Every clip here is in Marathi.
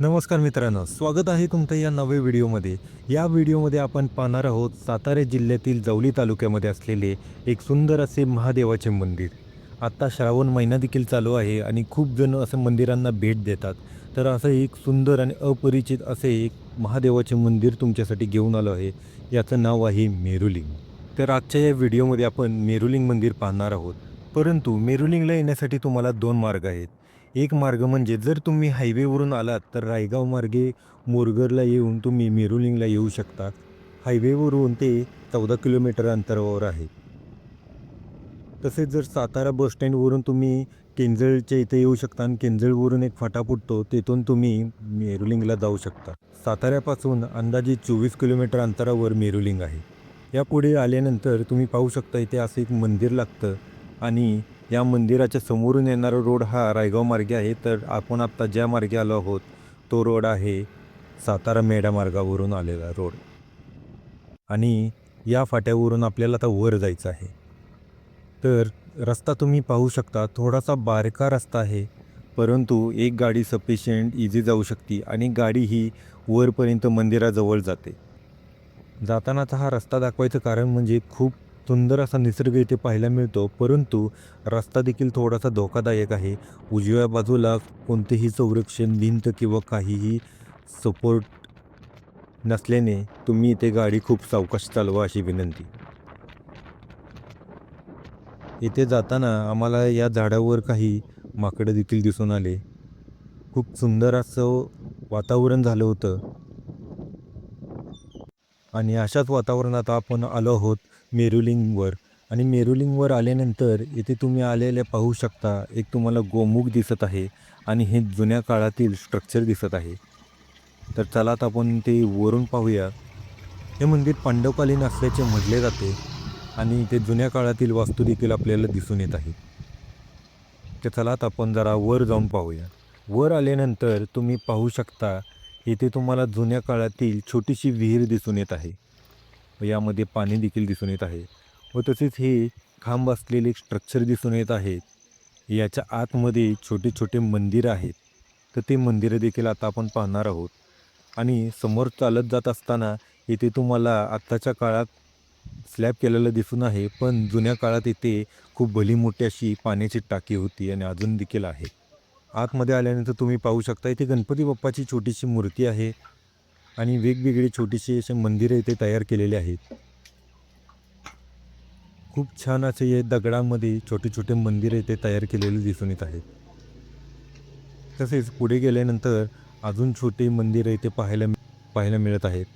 नमस्कार मित्रांनो स्वागत आहे तुमचं या नवे व्हिडिओमध्ये. या व्हिडिओमध्ये आपण पाहणार आहोत सातारा जिल्ह्यातील जवली तालुक्यामध्ये असलेले एक सुंदर असे महादेवाचे मंदिर. आत्ता श्रावण महिना देखील चालू आहे आणि खूप जण असं मंदिरांना भेट देतात. तर असं एक सुंदर आणि अपरिचित असे एक महादेवाचे मंदिर तुमच्यासाठी घेऊन आलो आहे. याचं नाव आहे मेरुलिंग. तर आजच्या या व्हिडिओमध्ये आपण मेरुलिंग मंदिर पाहणार आहोत. परंतु मेरुलिंगला येण्यासाठी तुम्हाला दोन मार्ग आहेत. एक मार्ग म्हणजे जर तुम्ही हायवेवरून आलात तर रायगाव मार्गे मोरगरला येऊन तुम्ही मेरुलिंगला येऊ शकता हायवेवरून ते चौदा किलोमीटर अंतरावर आहे. तसेच जर सातारा बसस्टँडवरून तुम्ही केंजळच्या इथे येऊ शकता आणि केंजळवरून एक फाटा फुटतो तिथून तुम्ही मेरुलिंगला जाऊ शकता. साताऱ्यापासून अंदाजे चोवीस किलोमीटर अंतरावर मेरुलिंग आहे. यापुढे आल्यानंतर तुम्ही पाहू शकता इथे असं एक मंदिर लागतं आणि या मंदिराच्या समोरून येणारा रोड हा रायगाव मार्गे आहे. तर आपण आत्ता ज्या मार्गे आलो आहोत तो रोड आहे सातारा मेढा मार्गावरून आलेला रोड. आणि या फाट्यावरून आपल्याला आता वर जायचं आहे. तर रस्ता तुम्ही पाहू शकता थोडासा बारका रस्ता आहे परंतु एक गाडी सफिशियंट इझी जाऊ शकते आणि गाडी ही वरपर्यंत मंदिराजवळ जाते. जातानाचा हा रस्ता दाखवायचं कारण म्हणजे खूप सुंदर असा निसर्ग इथे पाहायला मिळतो परंतु रस्ता देखील थोडासा धोकादायक आहे. उजव्या बाजूला कोणतेही संरक्षण भिंत किंवा काहीही सपोर्ट नसल्याने तुम्ही इथे गाडी खूप सावकाश चालवा अशी विनंती. इथे जाताना आम्हाला या झाडावर काही माकडं देखील दिसून आले. खूप सुंदर असं वातावरण झालं होतं. आणि अशाच वातावरणात आपण आलो आहोत. मेरुलिंगवर. आणि मेरुलिंगवर आल्यानंतर इथे तुम्ही आलेले पाहू शकता एक तुम्हाला गोमुख दिसत आहे आणि हे जुन्या काळातील स्ट्रक्चर दिसत आहे. तर चला आता आपण ते वरून पाहूया. हे मंदिर पांडवकालीन असल्याचे म्हटले जाते आणि ते जुन्या काळातील वास्तू देखील आपल्याला दिसून येत आहे. तर चला आता आपण जरा वर जाऊन पाहूया. वर आल्यानंतर तुम्ही पाहू शकता इथे तुम्हाला जुन्या काळातील छोटीशी विहीर दिसून येत आहे. व यामध्ये पाणी देखील दिसून येत आहे व तसेच हे खांब असलेले स्ट्रक्चर दिसून येत आहेत याच्या आतमध्ये छोटे छोटे मंदिरं आहेत. तर ते मंदिरं देखील आता आपण पाहणार आहोत. आणि समोर चालत जात असताना इथे तुम्हाला आत्ताच्या काळात स्लॅब केलेलं दिसून आहे. पण जुन्या काळात इथे खूप भली मोठी अशी पाण्याची टाकी होती आणि अजून देखील आहे. आतमध्ये आल्यानंतर तुम्ही पाहू शकता इथे गणपती बाप्पाची छोटीशी मूर्ती आहे. आणि वेगवेगळी छोटीशी असे मंदिरं इथे तयार केलेले आहेत. खूप छान असे हे दगडामध्ये छोटे छोटे मंदिरं इथे तयार केलेले दिसून येत आहेत. तसेच पुढे गेल्यानंतर अजून छोटे मंदिरं इथे पाहायला पाहायला मिळत आहेत.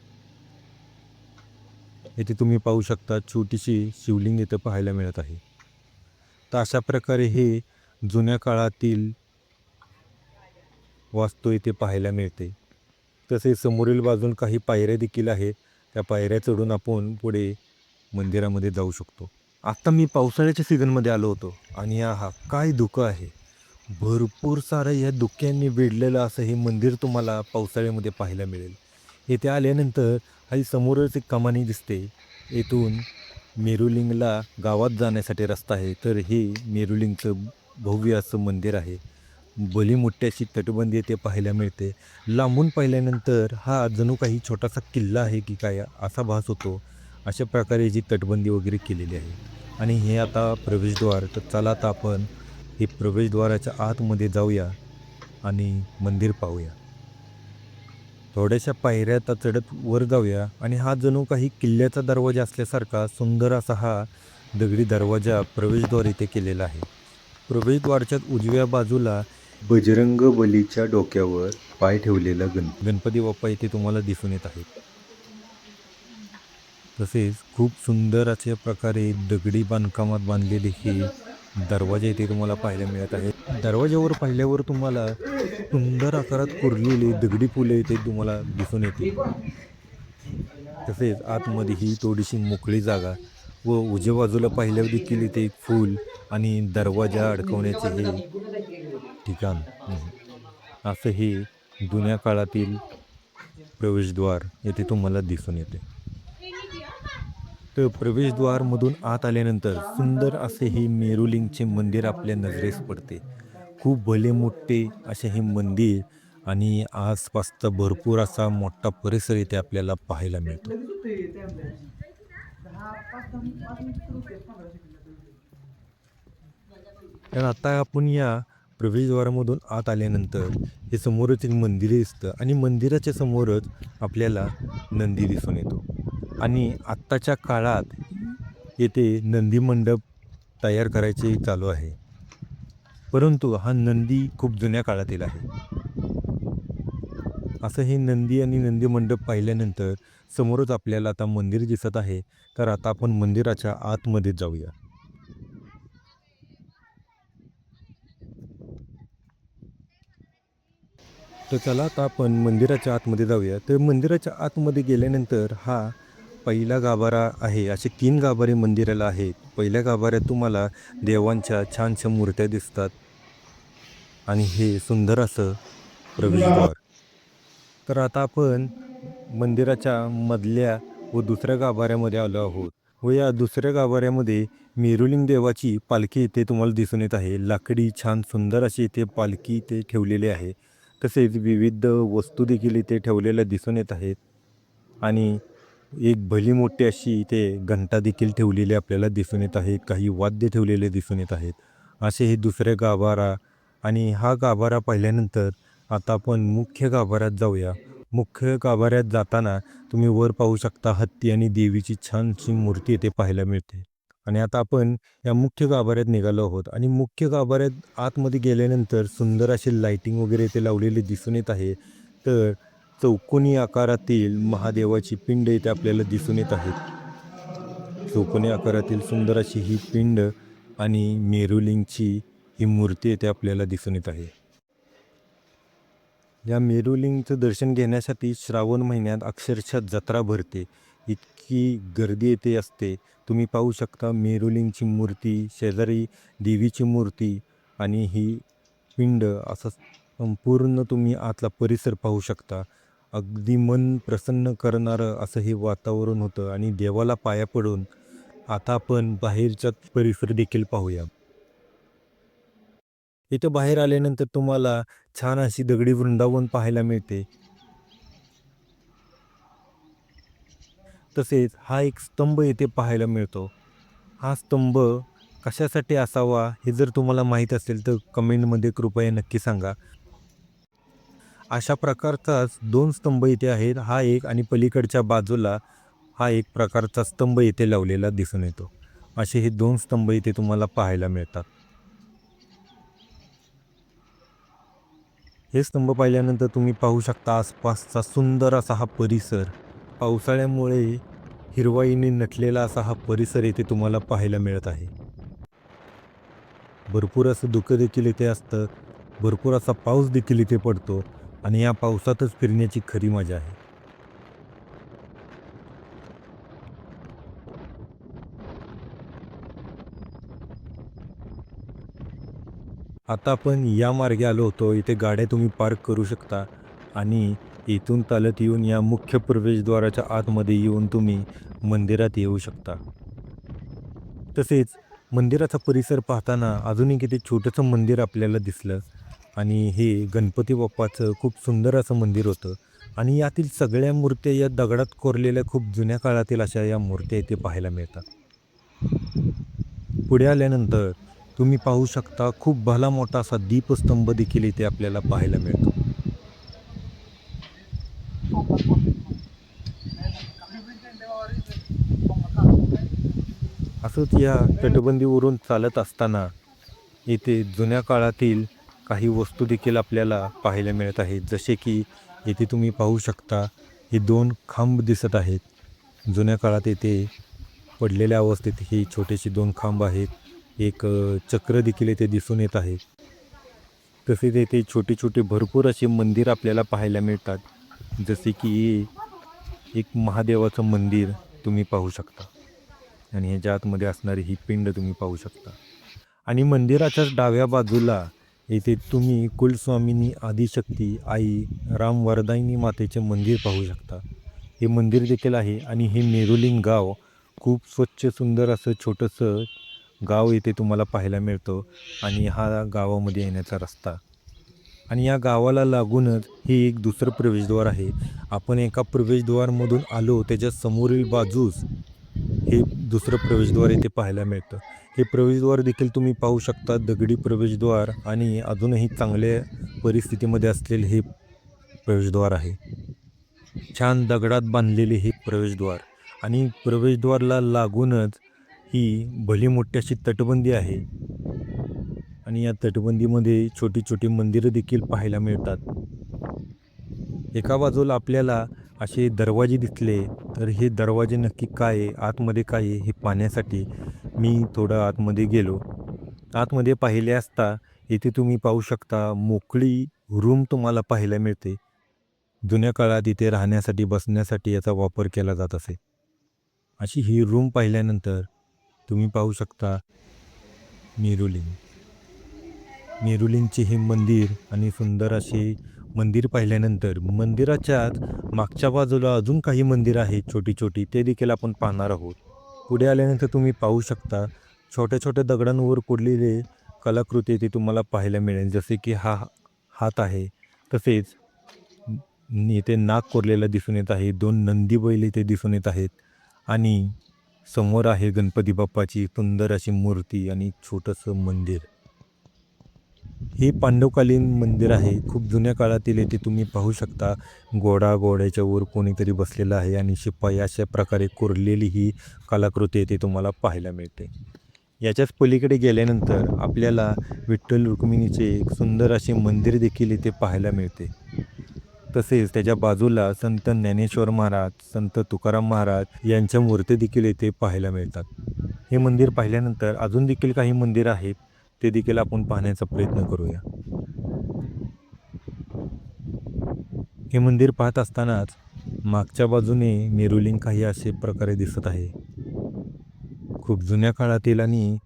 इथे तुम्ही पाहू शकता छोटीशी शिवलिंग इथं पाहायला मिळत आहे. तर अशा प्रकारे हे जुन्या काळातील वास्तू इथे पाहायला मिळते. तसेच समोरील बाजून काही पायऱ्या देखील आहेत. त्या पायऱ्या चढून आपण पुढे मंदिरामध्ये जाऊ शकतो. आत्ता मी पावसाळ्याच्या सीझनमध्ये आलो होतो आणि हा काय धुकं आहे. भरपूर सारं या धुक्यांनी वेढलेलं असं हे मंदिर तुम्हाला पावसाळ्यामध्ये पाहायला मिळेल. येथे आल्यानंतर ही समोरच एक कमानी दिसते. येथून मेरुलिंगला गावात जाण्यासाठी रस्ता आहे. तर हे मेरुलिंगचं भव्य असं मंदिर आहे. भली मोठी अशी तटबंदी येथे पाहायला मिळते. लांबून पाहिल्यानंतर हा जणू काही छोटासा किल्ला आहे की काय असा भास होतो. अशा प्रकारे जी तटबंदी वगैरे केलेली आहे. आणि हे आता प्रवेशद्वार तर चला आता आपण हे प्रवेशद्वाराच्या आतमध्ये जाऊया आणि मंदिर पाहूया. थोड्याशा पायऱ्या आता चढत वर जाऊया आणि हा जणू काही किल्ल्याचा दरवाजा असल्यासारखा सुंदर असा हा दगडी दरवाजा प्रवेशद्वार इथे केलेला आहे. प्रवेशद्वारच्या उजव्या बाजूला बजरंग बलीच्या डोक्यावर पाय ठेवलेला गण गणपती बाप्पा इथे तुम्हाला दिसून येत आहेत. तसेच खूप सुंदर अशा प्रकारे दगडी बांधकामात बांधलेले हे दरवाजे इथे तुम्हाला पाहायला मिळत आहेत. दरवाज्यावर पाहिल्यावर तुम्हाला सुंदर आकारात कोरलेली दगडी फुले इथे तुम्हाला दिसून येतील. तसेच आतमध्ये ही थोडीशी मोकळी जागा व उजव्या बाजूला पाहिल्यावर देखील इथे एक फूल आणि दरवाजा अडकवण्याचे हे ठिकाण. असं हे जुन्या काळातील प्रवेशद्वार येथे तुम्हाला दिसून येते. तर प्रवेशद्वारमधून आत आल्यानंतर सुंदर असे हे मेरुलिंगचे मंदिर आपल्या नजरेस पडते. खूप भले मोठे असे हे मंदिर आणि आसपासचा भरपूर असा मोठा परिसर इथे आपल्याला पाहायला मिळतो. तर आता आपण या प्रवेशद्वारामधून आत आल्यानंतर हे समोरच एक मंदिर दिसतं आणि मंदिराच्या समोरच आपल्याला नंदी दिसून येतो. आणि आत्ताच्या काळात येथे नंदी मंडप तयार करायचे चालू आहे. परंतु हा नंदी खूप जुन्या काळातील आहे. असं हे नंदी आणि नंदी मंडप पाहिल्यानंतर समोरच आपल्याला आता मंदिर दिसत आहे. तर आता आपण मंदिराच्या आतमध्ये जाऊया. तर चला आता आपण मंदिराच्या आतमध्ये जाऊया. तर मंदिराच्या आतमध्ये गेल्यानंतर हा पहिला गाभारा आहे. असे तीन गाभारे मंदिराला आहेत. पहिल्या गाभाऱ्यात तुम्हाला देवांच्या छानशा मूर्त्या दिसतात. आणि हे सुंदर असं प्रवेशद्वार तर आता आपण मंदिराच्या मधल्या व दुसऱ्या गाभाऱ्यामध्ये आलो आहोत. व या दुसऱ्या गाभाऱ्यामध्ये मेरुलिंग देवाची पालखी इथे तुम्हाला दिसून येत आहे. लाकडी छान सुंदर अशी इथे पालखी इथे ठेवलेली आहे. तसेच विविध वस्तू देखील इथे ठेवलेल्या दिसून येत आहेत. आणि एक भली मोठी अशी इथे घंटा देखील ठेवलेली आपल्याला दिसून येत आहेत काही वाद्य ठेवलेले दिसून येत आहेत. असे हे दुसरे गाभारा आणि हा गाभारा पाहिल्यानंतर आता आपण मुख्य गाभाऱ्यात जाऊया. मुख्य गाभाऱ्यात जाताना तुम्ही वर पाहू शकता हत्ती आणि देवीची छानशी मूर्ती इथे पाहायला मिळते. आणि आता आपण या मुख्य गाभाऱ्यात निघालो आहोत. आणि मुख्य गाभाऱ्यात आतमध्ये गेल्यानंतर सुंदर अशी लाईटिंग वगैरे इथे लावलेले दिसून येत आहे. तर चौकोनी आकारातील महादेवाची पिंड इथे आपल्याला दिसून येत आहेत. चौकोनी आकारातील सुंदर अशी ही पिंड आणि मेरुलिंगची ही मूर्ती येथे आपल्याला दिसून येत आहे. या मेरुलिंगचं दर्शन घेण्यासाठी श्रावण महिन्यात अक्षरशः जत्रा भरते. इतकी गर्दी येते असते. तुम्ही पाहू शकता मेरुलिंगची मूर्ती शेजारी देवीची मूर्ती आणि ही पिंड असं संपूर्ण तुम्ही आतला परिसर पाहू शकता. अगदी मन प्रसन्न करणारं असं हे वातावरण होतं आणि देवाला पाया पडून आता आपण बाहेरचा परिसर देखील पाहूया. इथं बाहेर आल्यानंतर तुम्हाला छान अशी दगडी वृंदावन पाहायला मिळते. तसेच हा एक स्तंभ येथे पाहायला मिळतो. हा स्तंभ कशासाठी असावा हे जर तुम्हाला माहीत असेल तर कमेंटमध्ये कृपया नक्की सांगा. अशा प्रकारचाच दोन स्तंभ इथे आहेत. हा एक आणि पलीकडच्या बाजूला हा एक प्रकारचा स्तंभ इथे लावलेला दिसून येतो. असे हे दोन स्तंभ इथे तुम्हाला पाहायला मिळतात. हे स्तंभ पाहिल्यानंतर तुम्ही पाहू शकता आसपासचा सुंदर असा हा परिसर. पावसाळ्यामुळे हिरवाईने नटलेला असा हा परिसर इथे तुम्हाला पाहायला मिळत आहे. भरपूर असं धुकं देखील इथे असतं. भरपूर असा पाऊस देखील इथे पडतो आणि या पावसातच फिरण्याची खरी मजा आहे. आता आपण या मार्गे आलो होतो. इथे गाड्या तुम्ही पार्क करू शकता आणि इथून चालत येऊन या मुख्य प्रवेशद्वाराच्या आतमध्ये येऊन तुम्ही मंदिरात येऊ शकता. तसेच मंदिराचा परिसर पाहताना अजूनही किती छोटंसं मंदिर आपल्याला दिसलं आणि हे गणपती बाप्पाचं खूप सुंदर असं मंदिर होतं. आणि यातील सगळ्या मूर्त्या या दगडात कोरलेल्या खूप जुन्या काळातील अशा या मूर्त्या इथे पाहायला मिळतात. पुढे आल्यानंतर तुम्ही पाहू शकता खूप भला मोठा असा दीपस्तंभ देखील इथे आपल्याला पाहायला मिळतो. असंच या तटबंदीवरून चालत असताना येथे जुन्या काळातील काही वस्तू देखील आपल्याला पाहायला मिळत आहेत. जसे की येथे तुम्ही पाहू शकता हे दोन खांब दिसत आहेत. जुन्या काळात येथे पडलेल्या अवस्थेत ही छोटेसे दोन खांब आहेत. एक चक्र देखील येथे दिसून येत आहे. तसेच येथे छोटे छोटे भरपूर असे मंदिर आपल्याला पाहायला मिळतात. जसे की एक महादेवाचं मंदिर तुम्ही पाहू शकता. आणि ह्याच्या आतमध्ये असणारी ही पिंड तुम्ही पाहू शकता. आणि मंदिराच्याच डाव्या बाजूला येथे तुम्ही कुलस्वामिनी आदिशक्ती आई राम वरदायिनी मातेचे मंदिर पाहू शकता. हे मंदिर देखील आहे आणि हे मेरुलिंग गाव खूप स्वच्छ सुंदर असं छोटंसं गाव येथे तुम्हाला पाहायला मिळतं. आणि हा गावामध्ये येण्याचा रस्ता आणि या गावाला लागूनच हे एक दुसरं प्रवेशद्वार आहे. आपण एका प्रवेशद्वारमधून आलो त्याच्या समोरील बाजूस हे दुसरं प्रवेशद्वार इथे पाहायला मिळतं. हे प्रवेशद्वार देखील तुम्ही पाहू शकता दगडी प्रवेशद्वार आणि अजूनही चांगल्या परिस्थितीमध्ये असलेले हे प्रवेशद्वार आहे. छान दगडात बांधलेले हे प्रवेशद्वार. आणि प्रवेशद्वारला लागूनच ही भली मोठी अशी तटबंदी आहे. आणि या तटबंदीमध्ये छोटी छोटी मंदिरं देखील पाहायला मिळतात. एका बाजूला आपल्याला असे दरवाजे दिसले तर हे दरवाजे नक्की काय आहे? आतमध्ये काय आहे? हे पाहण्यासाठी मी थोडं आतमध्ये गेलो. आतमध्ये पाहिले असता इथे तुम्ही पाहू शकता मोकळी रूम तुम्हाला पाहायला मिळते. जुन्या काळात इथे राहण्यासाठी बसण्यासाठी याचा वापर केला जात असे. अशी ही रूम पाहिल्यानंतर तुम्ही पाहू शकता मिरुलिंग. नेरुलींचे हे मंदिर आणि सुंदर असे मंदिर पाहिल्यानंतर मंदिराच्या मागच्या बाजूला अजून काही मंदिरं आहेत छोटी छोटी ते देखील आपण पाहणार आहोत. पुढे आल्यानंतर तुम्ही पाहू शकता छोट्या छोट्या दगडांवर कोरलेले कलाकृती ते तुम्हाला पाहायला मिळेल. जसे की हा हात आहे तसेच येथे इथे नाक कोरलेला दिसून येत आहे दोन नंदी बैल इथे दिसून येत आहेत आणि समोर आहे गणपती बाप्पाची सुंदर अशी मूर्ती आणि छोटंसं मंदिर. हे पांडवकालीन मंदिर आहे. खूप जुन्या काळातील येथे तुम्ही पाहू शकता. घोडा घोड्याच्या वर कोणीतरी बसलेला आहे आणि शिपाई अशा प्रकारे कोरलेली ही कलाकृती येथे तुम्हाला पाहायला मिळते. याच्याच पलीकडे गेल्यानंतर आपल्याला विठ्ठल रुक्मिणीचे एक सुंदर असे मंदिर देखील इथे पाहायला मिळते. तसेच त्याच्या बाजूला संत ज्ञानेश्वर महाराज संत तुकाराम महाराज यांच्या मूर्ती देखील येथे पाहायला मिळतात. हे मंदिर पाहिल्यानंतर अजून देखील काही मंदिर आहेत. ते देखील आपण पाहण्याचा प्रयत्न करूया. हे मंदिर पाहत असतानाच मागच्या बाजूने मेरुलिंग काही असे प्रकारे दिसत आहे. खूप जुन्या काळातील आणि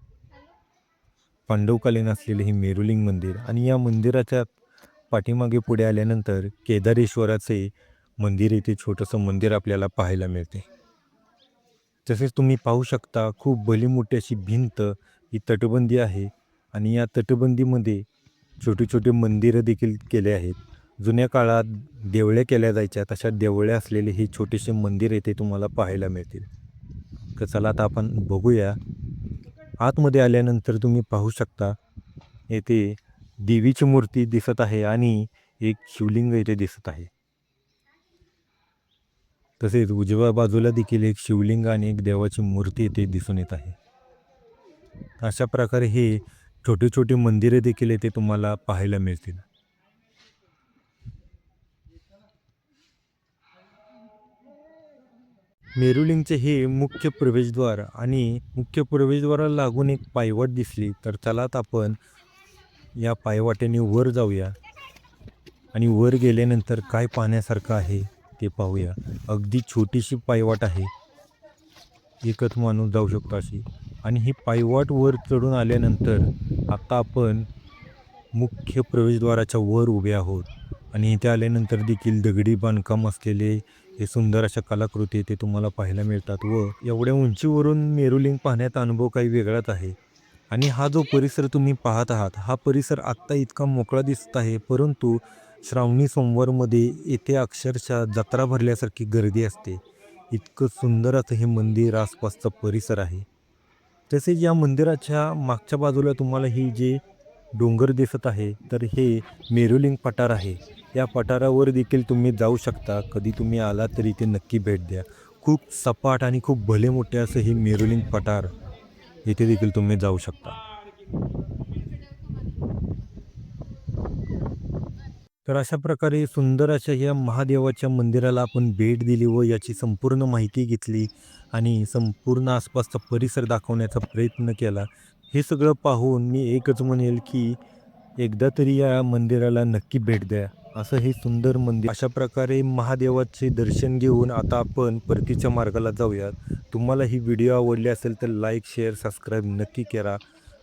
पांडवकालीन असलेले हे मेरुलिंग मंदिर आणि या मंदिराच्या पाठीमागे पुढे आल्यानंतर केदारेश्वराचे मंदिर येथे छोटंसं मंदिर आपल्याला पाहायला मिळते. तसेच तुम्ही पाहू शकता खूप भली मोठी अशी भिंत ही तटबंदी आहे. आणि या तटबंदीमध्ये छोटी छोटी मंदिरं देखील केले आहेत. जुन्या काळात देवळ्या केल्या जायच्या तशा देवळ्या असलेले हे छोटेसे मंदिर येथे तुम्हाला पाहायला मिळतील. तर चला आता आपण बघूया. आतमध्ये आल्यानंतर तुम्ही पाहू शकता येथे देवीची मूर्ती दिसत आहे आणि एक शिवलिंग येथे दिसत आहे. तसेच उजव्या बाजूला देखील एक शिवलिंग आणि एक देवाची मूर्ती येथे दिसून येत आहे. अशा प्रकारे हे छोटे छोटे मंदिरे देखील येथे तुम्हाला पाहायला मिळतील. मेरुलिंगचे हे मुख्य प्रवेशद्वार आणि मुख्य प्रवेशद्वाराला लागून एक पायवाट दिसली तर चलात आपण या पायवाटेने वर जाऊया. आणि वर गेल्यानंतर काय पाहण्यासारखं आहे ते पाहूया. अगदी छोटीशी पायवाट आहे. एकच माणूस जाऊ शकतो अशी. आणि ही पायवाट वर चढून आल्यानंतर आता आपण मुख्य प्रवेशद्वाराच्या वर उभे आहोत. आणि इथे आल्यानंतर देखील दगडी बांधकाम असलेले हे सुंदर अशा कलाकृती ते तुम्हाला पाहायला मिळतात व एवढ्या उंचीवरून मेरुलिंग पाहण्याचा अनुभव काही वेगळाच आहे. आणि हा जो परिसर तुम्ही पाहत आहात हा परिसर आत्ता इतका मोकळा दिसत आहे परंतु श्रावणी सोमवारमध्ये येथे अक्षरशः जत्रा भरल्यासारखी गर्दी असते. इतकं सुंदर असं हे मंदिर आसपासचा परिसर आहे. तसेच या मंदिराच्या मागच्या बाजूला तुम्हाला ही जे डोंगर दिसत आहे तर हे मेरुलिंग पठार आहे. या पठारावर देखील तुम्ही जाऊ शकता. कधी तुम्ही आला तर इथे नक्की भेट द्या. खूप सपाट आणि खूप भले मोठे असं हे मेरुलिंग पठार इथे देखील तुम्ही जाऊ शकता. तर अशा प्रकारे सुंदर अशा या महादेवाच्या मंदिराला आपण भेट दिली व याची संपूर्ण माहिती घेतली आणि संपूर्ण आसपासचा परिसर दाखवण्याचा प्रयत्न केला. हे सगळं पाहून मी एकच म्हणेल की एकदा तरी या मंदिराला नक्की भेट द्या. असं हे सुंदर मंदिर अशा प्रकारे महादेवाचे दर्शन घेऊन आता आपण परतीच्या मार्गाला जाऊयात. तुम्हाला ही व्हिडिओ आवडली असेल तर लाईक शेअर सबस्क्राईब नक्की करा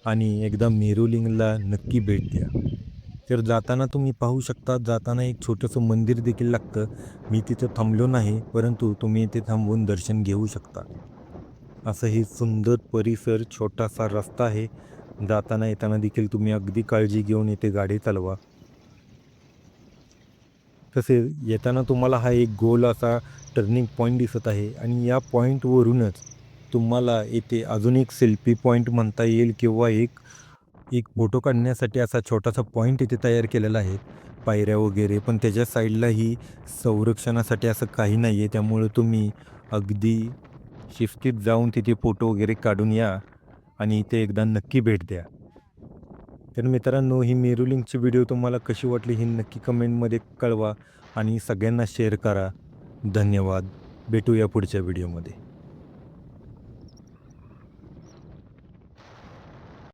आणि एकदा मेरुलिंगला नक्की भेट द्या. तर जाताना तुम्ही पाहू शकता जाताना एक छोटंसं मंदिर देखील लागतं. मी तिथं थांबलो नाही परंतु तुम्ही इथे थांबून दर्शन घेऊ शकता. असं हे सुंदर परिसर छोटासा रस्ता आहे. जाताना येताना देखील तुम्ही अगदी काळजी घेऊन इथे गाडी चालवा. तसेच येताना तुम्हाला हा एक गोल असा टर्निंग पॉईंट दिसत आहे आणि या पॉईंटवरूनच तुम्हाला येथे अजून एक सेल्फी पॉईंट म्हणता येईल किंवा एक एक फोटो काढण्यासाठी असा छोटासा पॉईंट इथे तयार केलेला आहे. पायऱ्या वगैरे पण त्याच्या साईडलाही संरक्षणासाठी असं काही नाही आहे त्यामुळं तुम्ही अगदी शिस्तीत जाऊन तिथे फोटो वगैरे काढून या आणि इथे एकदा नक्की भेट द्या. तर मित्रांनो ही मेरुलिंगची व्हिडिओ तुम्हाला कशी वाटली ही नक्की कमेंटमध्ये कळवा आणि सगळ्यांना शेअर करा. धन्यवाद. भेटूया पुढच्या व्हिडिओमध्ये